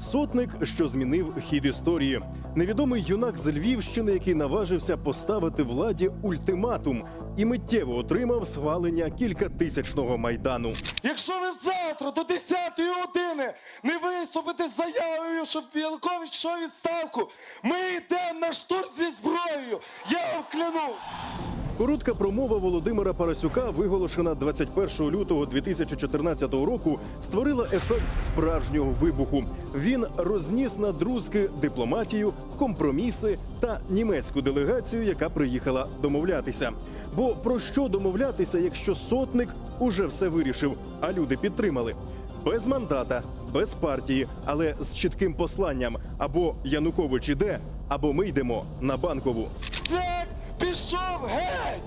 Сотник, що змінив хід історії. Невідомий юнак з Львівщини, який наважився поставити владі ультиматум і миттєво отримав схвалення кількатисячного майдану. Якщо ви завтра до 10 години не виступите з заявою, щоб Янукович у відставку, ми йдемо на штурм зі зброєю. Я вам клянусь. Коротка промова Володимира Парасюка, виголошена 21 лютого 2014 року, створила ефект справжнього вибуху. Він розніс на друзки дипломатію, компроміси та німецьку делегацію, яка приїхала домовлятися. Бо про що домовлятися, якщо сотник уже все вирішив, а люди підтримали? Без мандата, без партії, але з чітким посланням: або Янукович іде, або ми йдемо на банкову. Пішов геть!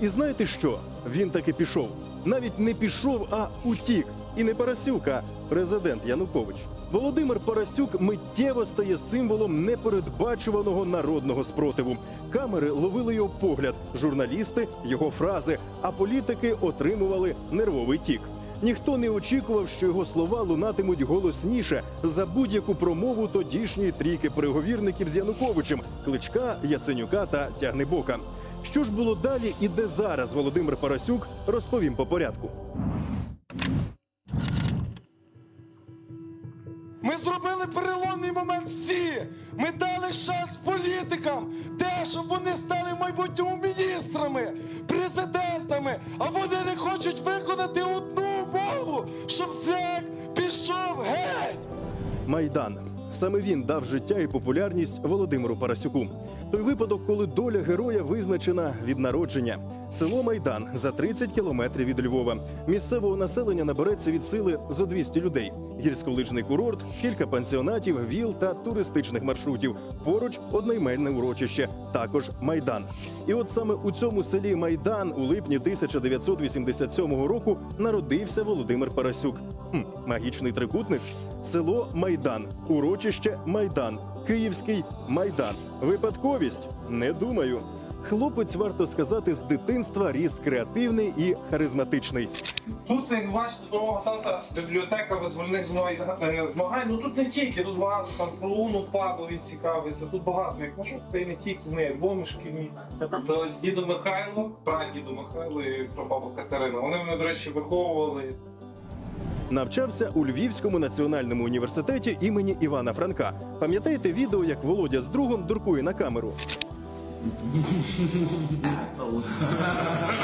І знаєте що? Він таки пішов. Навіть не пішов, а утік. І не Парасюк, а президент Янукович. Володимир Парасюк миттєво стає символом непередбачуваного народного спротиву. Камери ловили його погляд, журналісти його фрази, а політики отримували нервовий тік. Ніхто не очікував, що його слова лунатимуть голосніше за будь-яку промову тодішньої трійки переговірників з Януковичем Кличка, Яценюка та Тягнебока. Що ж було далі і де зараз Володимир Парасюк розповім по порядку. Зробили переломний момент всі. Ми дали шанс політикам, те, щоб вони стали в майбутньому міністрами, президентами. А вони не хочуть виконати одну умову, щоб ЗЕК пішов геть. Майдан. Саме він дав життя і популярність Володимиру Парасюку. Той випадок, коли доля героя визначена від народження. Село Майдан за 30 кілометрів від Львова. Місцевого населення набереться від сили зо 200 людей. Гірськолижний курорт, кілька пансіонатів, віл та туристичних маршрутів. Поруч одноіменне урочище, також Майдан. І от саме у цьому селі Майдан у липні 1987 року народився Володимир Парасюк. Хм, магічний трикутник. Село Майдан, урочище Майдан, Київський Майдан. Випадковість? Не думаю. Хлопець, варто сказати, з дитинства ріс креативний і харизматичний. Тут, як бачите, дорога тата бібліотека визвольних змагань- е. Ну тут не тільки, тут багато там про Луну Павло він цікавиться, тут багато як книжок, та й не тільки ми альбоми шкільні. То діду Михайло, прадіду Михайло і про бабу Катерину. Вони мене, до речі, виховували. Навчався у Львівському національному університеті імені Івана Франка. Пам'ятаєте відео, як Володя з другом дуркує на камеру? 哎，我。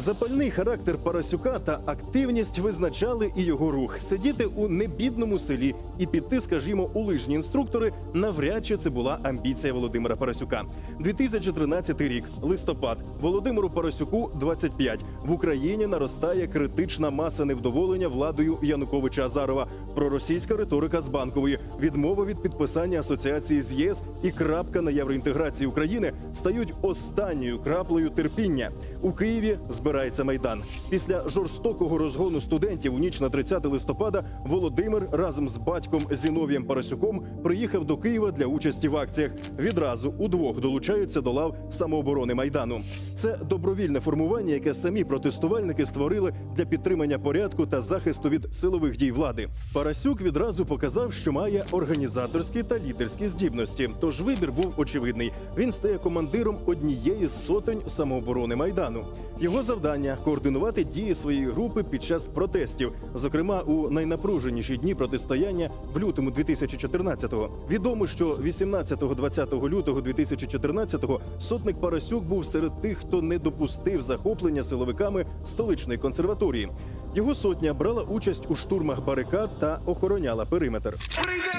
Запальний характер Парасюка та активність визначали і його рух. Сидіти у небідному селі і піти, скажімо, у лижні інструктори навряд чи це була амбіція Володимира Парасюка. 2013 рік, листопад. Володимиру Парасюку 25. В Україні наростає критична маса невдоволення владою Януковича Азарова. Проросійська риторика з банкової, відмова від підписання асоціації з ЄС і крапка на євроінтеграції України стають останньою краплею терпіння. У Києві збирається майдан. Після жорстокого розгону студентів у ніч на 30 листопада Володимир разом з батьком Зіновієм Парасюком приїхав до Києва для участі в акціях. Відразу удвох долучаються до лав самооборони майдану. Це добровільне формування, яке самі протестувальники створили для підтримання порядку та захисту від силових дій влади. Парасюк відразу показав, що має організаторські та лідерські здібності. Тож вибір був очевидний. Він стає командиром однієї з сотень самооборони майдану. Його завдання координувати дії своєї групи під час протестів, зокрема у найнапруженіші дні протистояння в лютому 2014-го. Відомо, що 18-20 лютого 2014-го сотник Парасюк був серед тих, хто не допустив захоплення силовиками столичної консерваторії. Його сотня брала участь у штурмах барикад та охороняла периметр. Прийде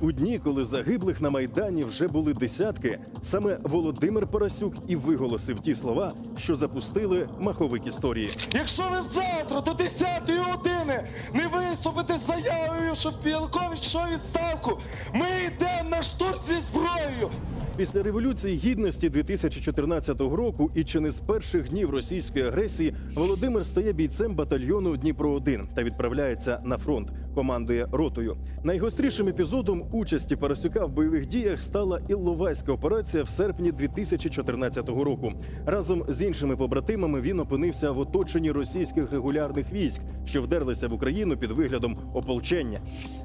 У дні, коли загиблих на майдані вже були десятки, саме Володимир Парасюк і виголосив ті слова, що запустили маховик історії. Якщо ви завтра до 10 години не виступите з заявою, що Янукович йшов відставку, ми йдемо на штурм зі зброєю. Після революції гідності 2014 року і чи не з перших днів російської агресії Володимир стає бійцем батальйону Дніпро 1 та відправляється на фронт. Командує ротою. Найгострішим епізодом участі Парасюка в бойових діях стала Ілловайська операція в серпні 2014 року. Разом з іншими побратимами він опинився в оточенні російських регулярних військ, що вдерлися в Україну під виглядом ополчення.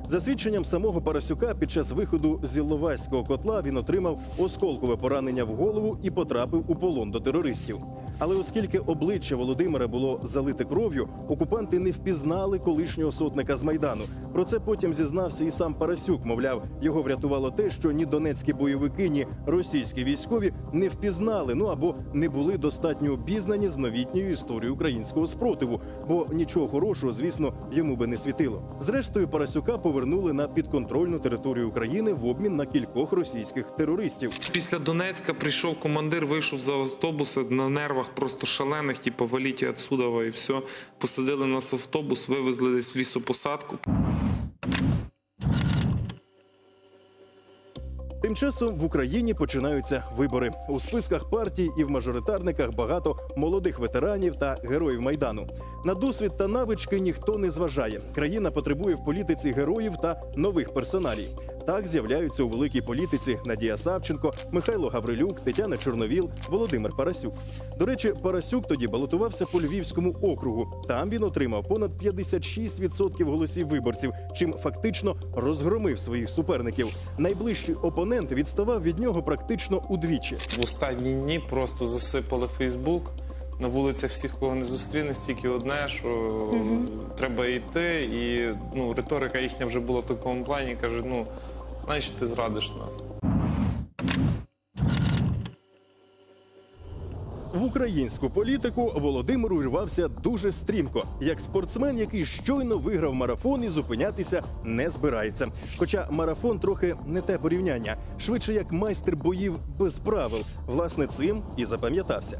За свідченням самого Парасюка, під час виходу з Ілловайського котла він отримав осколкове поранення в голову і потрапив у полон до терористів. Але оскільки обличчя Володимира було залите кров'ю, окупанти не впізнали колишнього сотника з майдану. Про це потім зізнався і сам Парасюк. Мовляв, його врятувало те, що ні донецькі бойовики, ні російські військові не впізнали, ну або не були достатньо обізнані з новітньою історією українського спротиву, бо нічого хорошого, звісно, йому би не світило. Зрештою, Парасюка повернули на підконтрольну територію України в обмін на кількох російських терористів. Після Донецька прийшов командир, вийшов за автобуса на нервах просто шалених, типу, валіть отсюда і все. Посадили нас в автобус, вивезли десь в лісопосадку. Тим часом в Україні починаються вибори у списках партій і в мажоритарниках багато молодих ветеранів та героїв майдану. На досвід та навички ніхто не зважає. Країна потребує в політиці героїв та нових персоналій. Так з'являються у великій політиці Надія Савченко, Михайло Гаврилюк, Тетяна Чорновіл, Володимир Парасюк. До речі, Парасюк тоді балотувався по Львівському округу. Там він отримав понад 56% голосів виборців, чим фактично розгромив своїх суперників. Найближчий опонент відставав від нього практично удвічі. В останні дні просто засипали Фейсбук. На вулицях всіх, кого не зустрінеш, тільки одне, що треба йти. І ну, риторика їхня вже була в такому плані, каже: ну, значить, ти зрадиш нас. В українську політику Володимир увірвався дуже стрімко, як спортсмен, який щойно виграв марафон і зупинятися не збирається. Хоча марафон трохи не те порівняння, швидше як майстер боїв без правил. Власне, цим і запам'ятався.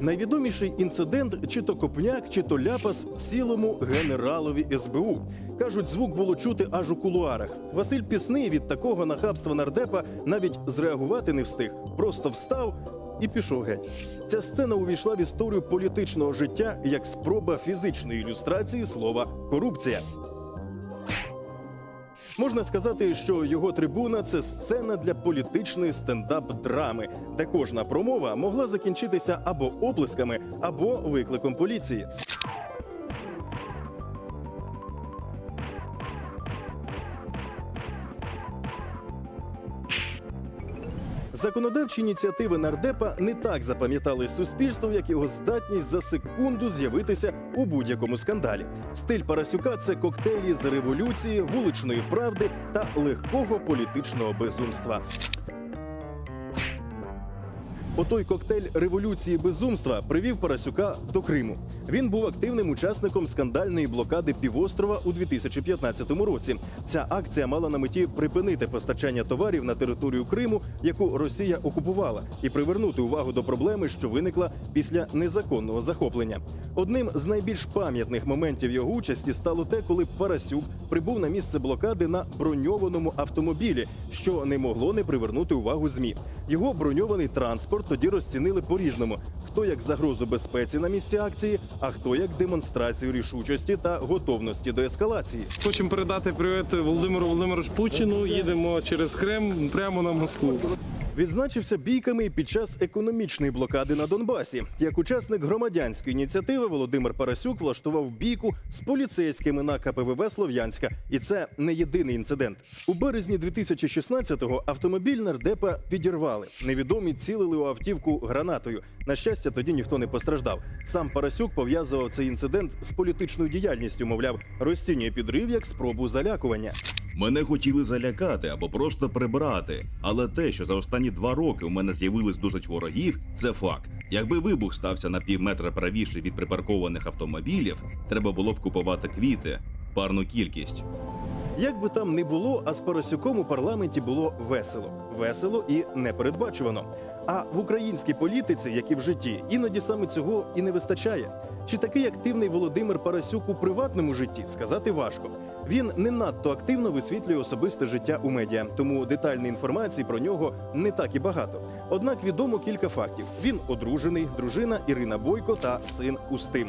Найвідоміший інцидент чи то копняк, чи то ляпас цілому генералові СБУ. Кажуть, звук було чути аж у кулуарах. Василь Пісний від такого нахабства нардепа навіть зреагувати не встиг. Просто встав і пішов геть. Ця сцена увійшла в історію політичного життя як спроба фізичної ілюстрації слова корупція. Можна сказати, що його трибуна це сцена для політичної стендап-драми, де кожна промова могла закінчитися або оплесками, або викликом поліції. Законодавчі ініціативи нардепа не так запам'ятали суспільство, як його здатність за секунду з'явитися у будь-якому скандалі. Стиль Парасюка це коктейлі з революції, вуличної правди та легкого політичного безумства. Отой коктейль революції безумства привів Парасюка до Криму. Він був активним учасником скандальної блокади півострова у 2015 році. Ця акція мала на меті припинити постачання товарів на територію Криму, яку Росія окупувала, і привернути увагу до проблеми, що виникла після незаконного захоплення. Одним з найбільш пам'ятних моментів його участі стало те, коли Парасюк прибув на місце блокади на броньованому автомобілі, що не могло не привернути увагу змі. Його броньований транспорт тоді розцінили по-різному: хто як загрозу безпеці на місці акції, а хто як демонстрацію рішучості та готовності до ескалації. Хочемо передати привіт Володимиру Володимировичу Путіну. Їдемо через Крим прямо на Москву. Відзначився бійками під час економічної блокади на Донбасі. Як учасник громадянської ініціативи Володимир Парасюк влаштував бійку з поліцейськими на КПВВ Слов'янська, і це не єдиний інцидент. У березні 2016-го автомобіль нардепа підірвали. Невідомі цілили у автівку гранатою. На щастя, тоді ніхто не постраждав. Сам Парасюк пов'язував цей інцидент з політичною діяльністю. Мовляв, розцінює підрив як спробу залякування. Мене хотіли залякати або просто прибрати. Але те, що за останні два роки у мене з'явилось досить ворогів, це факт. Якби вибух стався на пів метра правіше від припаркованих автомобілів, треба було б купувати квіти. парну кількість. Як би там не було, а з Парасюком у парламенті було весело, весело і непередбачувано. А в українській політиці, як і в житті, іноді саме цього і не вистачає. Чи такий активний Володимир Парасюк у приватному житті сказати важко. Він не надто активно висвітлює особисте життя у медіа, тому детальної інформації про нього не так і багато. Однак відомо кілька фактів: він одружений, дружина Ірина Бойко та син Устим.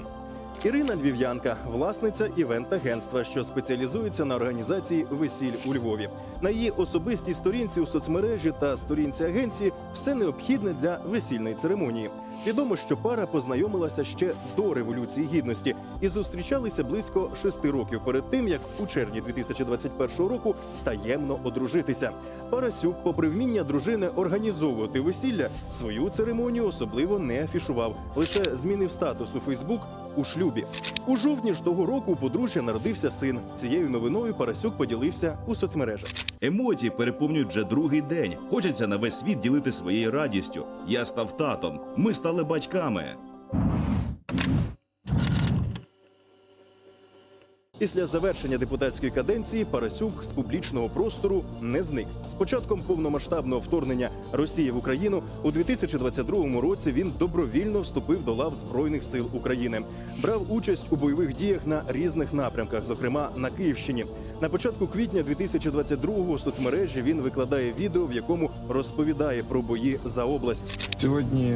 Ірина Львів'янка, власниця івент-агентства, що спеціалізується на організації весіль у Львові. На її особистій сторінці у соцмережі та сторінці агенції все необхідне для весільної церемонії. Відомо, що пара познайомилася ще до революції гідності і зустрічалися близько шести років перед тим, як у червні 2021 року таємно одружитися. Парасюк, попри вміння дружини організовувати весілля, свою церемонію особливо не афішував, лише змінив статус у Фейсбук у шлюбі. У жовтні ж того року у подружжя народився син. Цією новиною Парасюк поділився у соцмережах. Емоції переповнюють вже другий день. Хочеться на весь світ ділити своєю радістю. Я став татом. Ми стали батьками. Після завершення депутатської каденції Парасюк з публічного простору не зник. З початком повномасштабного вторгнення Росії в Україну у 2022 році він добровільно вступив до лав збройних сил України. Брав участь у бойових діях на різних напрямках, зокрема на Київщині. На початку квітня 2022-го у соцмережі він викладає відео, в якому розповідає про бої за область. Сьогодні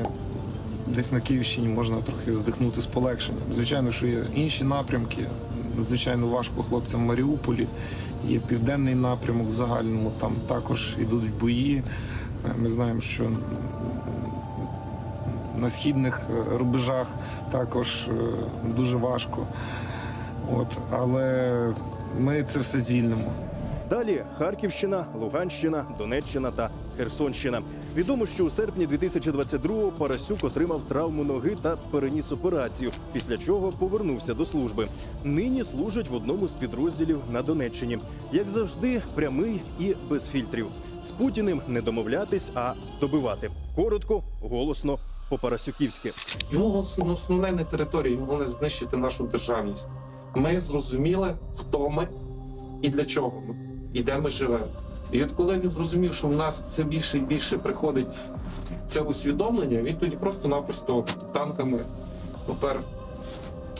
десь на Київщині можна трохи здихнути з полегшенням. Звичайно, що є інші напрямки. Надзвичайно важко хлопцям в Маріуполі. Є південний напрямок в загальному, там також йдуть бої. Е, Ми знаємо, що на східних е, рубежах також е, дуже важко. От, але ми це все звільнимо. Далі Харківщина, Луганщина, Донеччина та Херсонщина. Відомо, що у серпні 2022-го Парасюк отримав травму ноги та переніс операцію, після чого повернувся до служби. Нині служить в одному з підрозділів на Донеччині. Як завжди, прямий і без фільтрів. З Путіним не домовлятись, а добивати. Коротко, голосно, по-парасюківськи. Його основне не територія, його не знищити нашу державність. Ми зрозуміли, хто ми і для чого ми, і де ми живемо. І от коли він зрозумів, що в нас все більше і більше приходить це усвідомлення, він тоді просто-напросто танками попер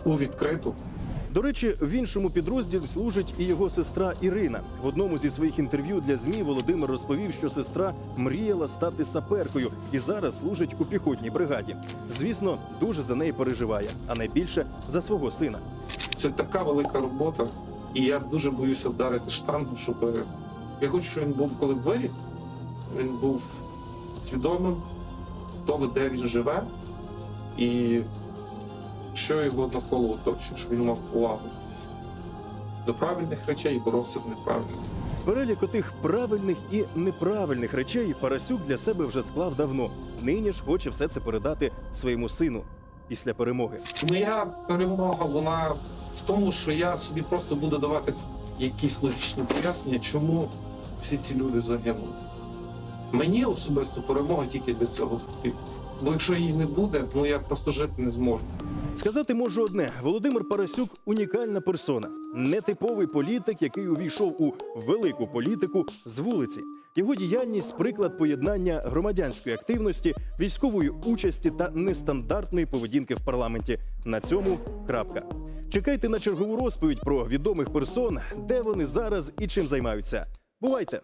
у відкриту. До речі, в іншому підрозділі служить і його сестра Ірина. В одному зі своїх інтерв'ю для змі Володимир розповів, що сестра мріяла стати саперкою і зараз служить у піхотній бригаді. Звісно, дуже за неї переживає, а найбільше за свого сина. Це така велика робота, і я дуже боюся вдарити штангу, щоб я хочу, щоб він був, коли виріс, він був свідомим того, де він живе, і що його навколо оточує, щоб він мав увагу до правильних речей і боровся з неправильними. Перелік отих правильних і неправильних речей Парасюк для себе вже склав давно. Нині ж хоче все це передати своєму сину після перемоги. Моя перемога вона в тому, що я собі просто буду давати якісь логічні пояснення, чому всі ці люди загинули. Мені особисто перемога тільки для цього потрібна. Бо якщо її не буде, ну я просто жити не зможу. Сказати можу одне: Володимир Парасюк унікальна персона, нетиповий політик, який увійшов у велику політику з вулиці. Його діяльність приклад поєднання громадянської активності, військової участі та нестандартної поведінки в парламенті. На цьому крапка. Чекайте на чергову розповідь про відомих персон, де вони зараз і чим займаються. Boa noite!